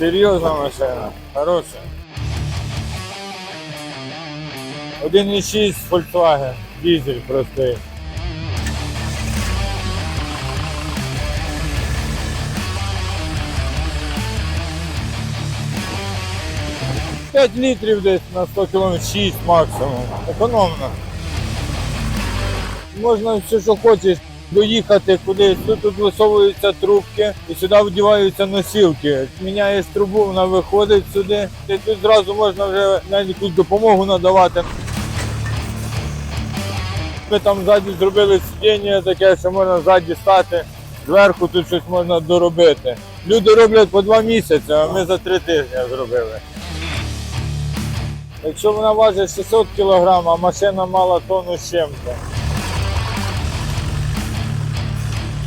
Серйозна машина, хороша. 1,6 Volkswagen, дизель простий. П'ять літрів десь на 100 км, 6 максимум. Економно. Можна все, що хочеш, доїхати кудись. Тут, висовуються трубки і сюди вдіваються носілки. Міняєш трубу, вона виходить сюди. І тут зразу можна вже навіть якусь допомогу надавати. Ми там ззаді зробили сидіння таке, що можна ззаді стати. Зверху тут щось можна доробити. Люди роблять по два місяці, а ми за три тижні зробили. Якщо вона важить 600 кг, а машина мала тонну з чим-то,